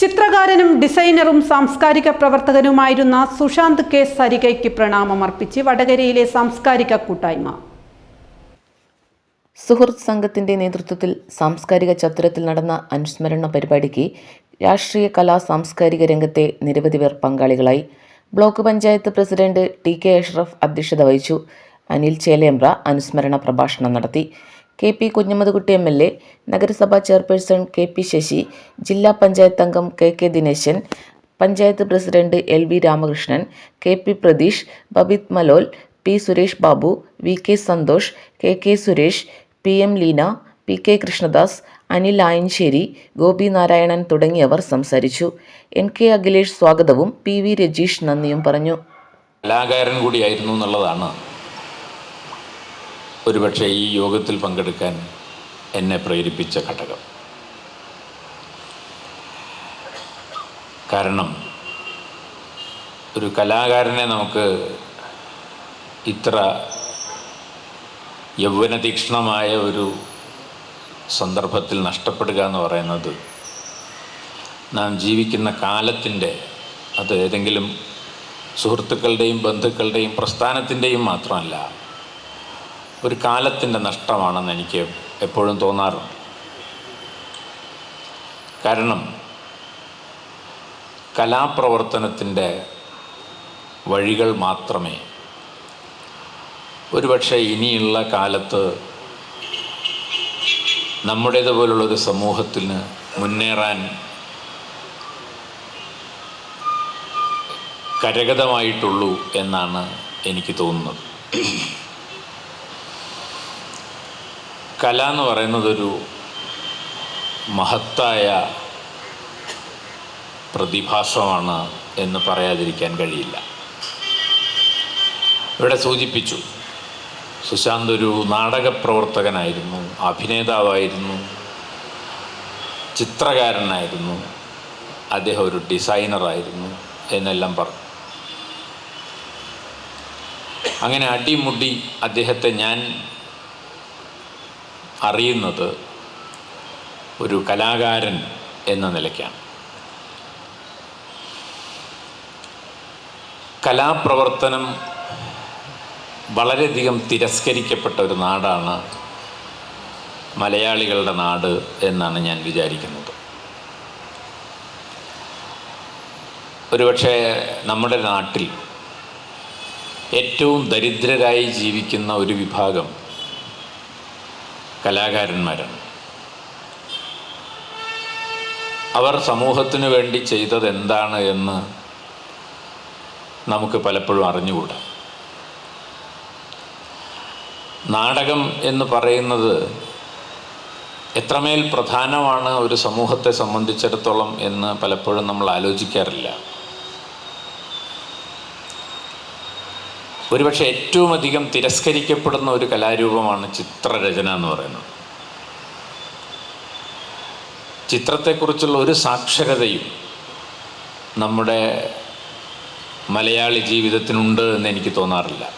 ചിത്രകാരനും ഡിസൈനറും സാംസ്കാരിക പ്രവർത്തകനുമായിരുന്ന സുശാന്ത് കെ. സരികയ്ക്ക് പ്രണാമമർപ്പിച്ച് വടകരയിലെ സാംസ്കാരിക കൂട്ടായ്മ. സുഹൃത്ത് സംഘത്തിന്റെ നേതൃത്വത്തിൽ സാംസ്കാരിക ചത്രത്തിൽ നടന്ന അനുസ്മരണ പരിപാടിക്ക് രാഷ്ട്രീയ കലാ സാംസ്കാരിക രംഗത്തെ നിരവധി പേർ പങ്കാളികളായി. Block panchayat president T K Ashraf അധ്യക്ഷത വഹിച്ചു. അനിൽ ചേലേമ്പ്ര അനുസ്മരണ പ്രഭാഷണം നടത്തി. K P Kunhammedkutty M L A നഗരസഭാ ചെയർപേഴ്സൺ കെ പി ശശി ജില്ലാ പഞ്ചായത്ത് അംഗം K K Dineshan panchayat president L V Ramakrishnan K P Pratheesh Babith Malol P Suresh Babu V K Santhosh K K Suresh P M Leena P K Krishnadas Anil Ayancheri Gopi Narayanan തുടങ്ങിയവർ സംസാരിച്ചു. N K Akhilesh സ്വാഗതവും P V Rajeesh നന്ദിയും പറഞ്ഞു. കലാകാരൻ കൂടിയായിരുന്നു എന്നുള്ളതാണ് ഒരുപക്ഷെ ഈ യോഗത്തിൽ പങ്കെടുക്കാൻ എന്നെ പ്രേരിപ്പിച്ച ഘടകം. കാരണം ഒരു കലാകാരനെ നമുക്ക് ഇത്ര യൗവനതീക്ഷണമായ ഒരു സന്ദർഭത്തിൽ നഷ്ടപ്പെടുക എന്ന് പറയുന്നത് നാം ജീവിക്കുന്ന കാലത്തിന്റെ അത് ഏതെങ്കിലും സുഹൃത്തുക്കളുടെയും ബന്ധുക്കളുടെയും പ്രസ്ഥാനത്തിന്റെയും മാത്രമല്ല ഒരു കാലത്തിന്റെ നഷ്ടമാണെന്ന് എനിക്ക് എപ്പോഴും തോന്നാറുണ്ട്. കാരണം കലാപ്രവർത്തനത്തിന്റെ വഴികൾ മാത്രമേ ഒരുപക്ഷെ ഇനിയുള്ള കാലത്ത് നമ്മുടേതുപോലുള്ളൊരു സമൂഹത്തിന് മുന്നേറാൻ കരഗതമായിട്ടുള്ളൂ എന്നാണ് എനിക്ക് തോന്നുന്നത്. കല എന്ന് പറയുന്നതൊരു മഹത്തായ പ്രതിഭാസമാണ് എന്ന് പറയാതിരിക്കാൻ കഴിയില്ല. ഇവിടെ സൂചിപ്പിച്ചു സുശാന്ത് ഒരു നാടകപ്രവർത്തകനായിരുന്നു അഭിനേതാവായിരുന്നു ചിത്രകാരനായിരുന്നു അദ്ദേഹം ഒരു ഡിസൈനറായിരുന്നു എന്നെല്ലാം പറഞ്ഞു. അങ്ങനെ അടിമുടി അദ്ദേഹത്തെ ഞാൻ അറിയുന്നത് ഒരു കലാകാരൻ എന്ന നിലയ്ക്കാണ്. കലാപ്രവർത്തനം വളരെയധികം തിരസ്കരിക്കപ്പെട്ട ഒരു നാടാണ് മലയാളികളുടെ നാട് എന്നാണ് ഞാൻ വിചാരിക്കുന്നത്. ഒരുപക്ഷെ നമ്മുടെ നാട്ടിൽ ഏറ്റവും ദരിദ്രരായി ജീവിക്കുന്ന ഒരു വിഭാഗം കലാകാരന്മാരാണ്. അവർ സമൂഹത്തിനു വേണ്ടി ചെയ്തത് എന്താണ് എന്ന് നമുക്ക് പലപ്പോഴും അറിഞ്ഞുകൂടാ. നാടകം എന്ന് പറയുന്നത് എത്രമേൽ പ്രധാനമാണ് ഒരു സമൂഹത്തെ സംബന്ധിച്ചിടത്തോളം എന്ന് പലപ്പോഴും നമ്മൾ ആലോചിക്കാറില്ല. ഒരുപക്ഷെ ഏറ്റവും അധികം തിരസ്കരിക്കപ്പെടുന്ന ഒരു കലാരൂപമാണ് ചിത്രരചന എന്ന് പറയുന്നത്. ചിത്രത്തെക്കുറിച്ചുള്ള ഒരു സാക്ഷരതയും നമ്മുടെ മലയാളി ജീവിതത്തിനുണ്ട് എന്ന് എനിക്ക് തോന്നാറില്ല.